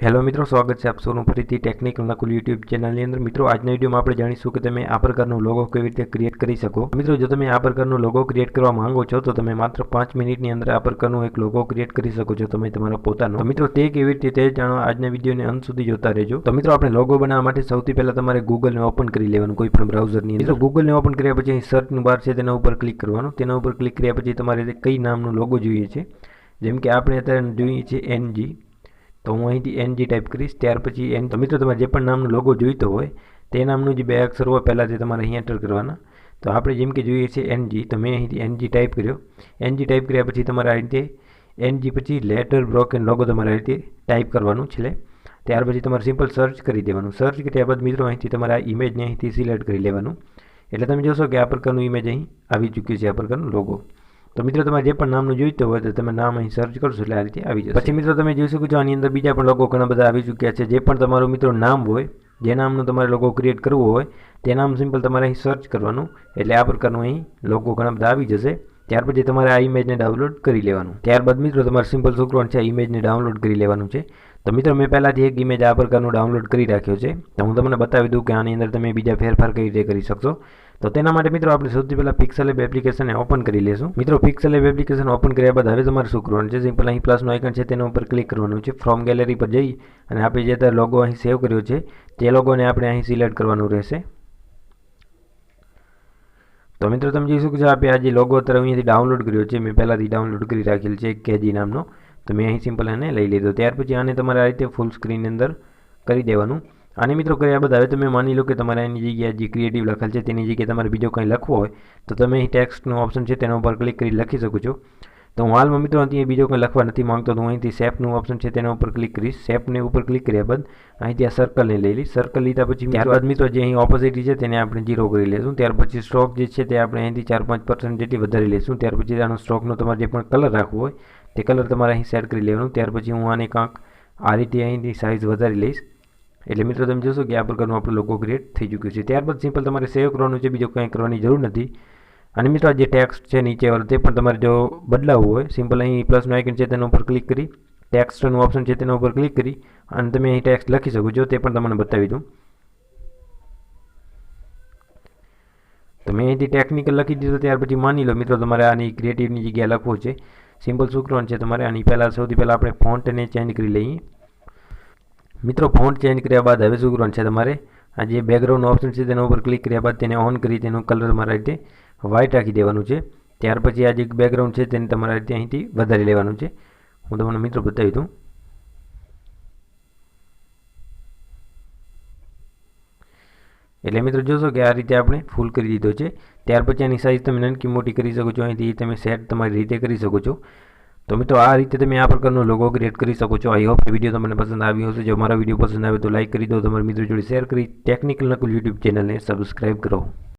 Hello મિત્રો, સ્વાગત છે આપ સૌનું ફરીથી ટેકનિકલ નકુલ યુટ્યુબ ચેનલની અંદર. મિત્રો, આજના વિડીયોમાં આપણે જાણીશું કે તમે આ પ્રકારનો લોગો કેવી રીતે ક્રિએટ કરી શકો. મિત્રો, જો તમે આ પ્રકારનો લોગો ક્રિએટ કરવા માંગો છો, તો તમે માત્ર પાંચ મિનિટની અંદર આ પ્રકારનો એક લોગો ક્રિએટ કરી શકો છો, તમે તમારા પોતાનો. મિત્રો, તે કેવી રીતે તે જાણવા આજના વિડીયોને અંત સુધી જોતા રહેજો. તો મિત્રો, આપણે લોગો બનાવવા માટે સૌથી પહેલાં તમારે ગૂગલને ઓપન કરી લેવાનું કોઈ પણ બ્રાઉઝરની અંદર ગૂગલને ઓપન કર્યા પછી અહીં સર્ચનું બાર છે, તેના ઉપર ક્લિક કરવાનું. તેના ઉપર ક્લિક કર્યા પછી તમારે કઈ નામનો લોગો જોઈએ છે? જેમ કે આપણે અત્યારે જોઈએ છીએ એનજી તો હું અહીંથી એનજી ટાઈપ કરીશ. ત્યાર પછી એન તો મિત્રો તમારે જે પણ નામનો લોગો જોઈતો હોય, તે નામનું જે બે અક્ષર હોય પહેલાં તે તમારે અહીં એન્ટર કરવાના. તો આપણે જેમ કે જોઈએ છે એનજી તો મેં અહીંથી એનજી ટાઈપ કર્યો. એનજી ટાઈપ કર્યા પછી તમારે આ રીતે એનજી પછી લેટર બ્રોકન લોગો તમારે આ રીતે ટાઈપ કરવાનું છેલ્લે. ત્યાર પછી તમારે સિમ્પલ સર્ચ કરી દેવાનું. સર્ચ કર્યા બાદ મિત્રો અહીંથી તમારે આ ઇમેજને અહીંથી સિલેક્ટ કરી લેવાનું. એટલે તમે જોશો કે આ પ્રકારનું ઇમેજ અહીં આવી ચૂક્યું છે આ પ્રકારનું લોગો તો મિત્રો, તમારે જે પણ નામનું જોઈતું હોય તો તમે નામ અહીં સર્ચ કરશો એટલે આ રીતે આવી જશે. પછી મિત્રો, તમે જોઈ શકો છો આની અંદર બીજા પણ લોકો ઘણા બધા આવી ચૂક્યા છે. જે પણ તમારું મિત્રો નામ હોય, જે નામનું તમારે લોકો ક્રિએટ કરવું હોય, તે નામ સિમ્પલ તમારે અહીં સર્ચ કરવાનું. એટલે આ પ્રકારનું અહીં લોકો ઘણા બધા આવી જશે. ત્યાર પછી તમારે આ ઇમેજને ડાઉનલોડ કરી લેવાનું. ત્યારબાદ મિત્રો, તમારે સિમ્પલ છોકરોને છે આ ઇમેજને ડાઉનલોડ કરી લેવાનું છે. તો મિત્રો, મેં પહેલાંથી એક ઇમેજ આ પ્રકારનું ડાઉનલોડ કરી રાખ્યો છે. તો હું તમને બતાવી દઉં કે આની અંદર તમે બીજા ફેરફાર કઈ રીતે કરી શકશો. તો તેના માટે મિત્રો આપણે સૌથી પહેલાં પિક્સલ એપ એપ્લિકેશનને ઓપન કરી લેશું. મિત્રો પિક્સલ એપ એપ્લિકેશન ઓપન કર્યા બાદ હવે તમારે શું કરવાનું છે? સિમ્પલ અહીં પ્લસનું આઇકન છે, તેના ઉપર ક્લિક કરવાનું છે. ફ્રોમ ગેલેરી પર જઈ અને આપણે જે લોગો અહીં સેવ કર્યો છે, તે લોગોને આપણે અહીં સિલેક્ટ કરવાનું રહેશે. તો મિત્રો, તમે જોઈ શકો છો આપણે આજે લોગો અત્યારે અહીંયાથી ડાઉનલોડ કર્યો છે, મેં પહેલાંથી ડાઉનલોડ કરી રાખેલ છે કેજી નામનો. તો મેં અહીં સિમ્પલ એને લઈ લીધો. ત્યાર પછી આને તમારે આ રીતે ફૂલ સ્ક્રીનની અંદર કરી દેવાનું. આને મિત્રો કર્યા બાદ હવે તમે માની લો કે તમારે એની જગ્યાએ જે ક્રિએટિવ લખેલ છે તેની જગ્યાએ તમારે બીજો કંઈ લખવો હોય તો તમે અહીં ટેક્સ્ટનું ઓપ્શન છે તેના ઉપર ક્લિક કરી લખી શકો છો. તો હું હાલમાં મિત્રો અહીંયા બીજો કંઈ લખવા નથી માગતો તો હું અહીંથી શેપનું ઓપ્શન છે તેના ઉપર ક્લિક કરીશ. શેપને ઉપર ક્લિક કર્યા બાદ અહીંથી આ સર્કલને લઈ લઈશ. સર્કલ લીધા પછી ત્યારબાદ મિત્રો જે અહીં ઓપોઝિટ છે તેને આપણે જીરો કરી લઈશું. ત્યાર પછી સ્ટ્રોક જે છે તે આપણે અહીંથી ચાર પાંચ પર્સન્ટ જેટલી વધારી લઈશું. ત્યાર પછી આનો સ્ટ્રોકનો તમારે જે પણ કલર રાખવો હોય તે કલર તમારે અહીં સેટ કરી લેવાનું. ત્યાર પછી હું આને કાંક આ રીતે અહીંથી સાઇઝ વધારી લઈશ. એટલે મિત્રો તમે જોશો કે આ પ્રકારનું આપણું લોગો ક્રિએટ થઈ ચૂક્યું છે. ત્યારબાદ સિમ્પલ તમારે સેવ કરવાનું છે, બીજું કંઈ કરવાની જરૂર નથી. અને મિત્રો જે ટેક્સ્ટ છે નીચેવાળું તે પણ તમારે જો બદલાવવું હોય સિમ્પલ અહીં પ્લસનું આઇકન છે તેના ઉપર ક્લિક કરી ટેક્સ્ટનું ઓપ્શન છે તેના ઉપર ક્લિક કરી, અને તમે અહીં ટેક્સ્ટ લખી શકો છો, તે પણ તમને બતાવી દઉં. તમે અહીંથી ટેકનિકલ લખી દીધું ત્યાર પછી માની લો મિત્રો તમારે આની ક્રિએટિવની જગ્યાએ લખવું છે. સિમ્પલ શું કરવાનું છે, તમારે આની પહેલાં સૌથી પહેલાં આપણે ફોન્ટને ચેન્જ કરી લઈએ. મિત્રો ફોન્ટ ચેન્જ કર્યા બાદ હવે શું કરવાનું છે તમારે? આ જે બેકગ્રાઉન્ડ ઓપ્શન છે તેના ઉપર ક્લિક કર્યા બાદ તેને ઓન કરી તેનો કલર મારા રીતે વ્હાઇટ રાખી દેવાનું છે. ત્યાર પછી આ જે બેકગ્રાઉન્ડ છે તેને તમારા રીતે અહીંથી વધારી લેવાનું છે. હું તમને મિત્રો બતાવી દઉં. એટલે મિત્રો, જોશો કે આ રીતે આપણે ફૂલ કરી દીધો છે. ત્યાર પછી આની સાઇઝ તમે નાનકી મોટી કરી શકો છો. અહીંથી તમે સેટ તમારી રીતે કરી શકો છો. તો મિત્રો, આ રીતે તમે આ પ્રકારનો લોગો ક્રિએટ કરી શકો છો. આઈ હોપ વીડિયો તમને પસંદ આવ્યો હશે. જો મારા વીડિયો પસંદ આવે તો લાઇક કરી દો. તમારા મિત્રો જોડે શેર કરી ટેકનિકલ નકુલ યુટ્યુબ ચેનલને સબસ્ક્રાઈબ કરો.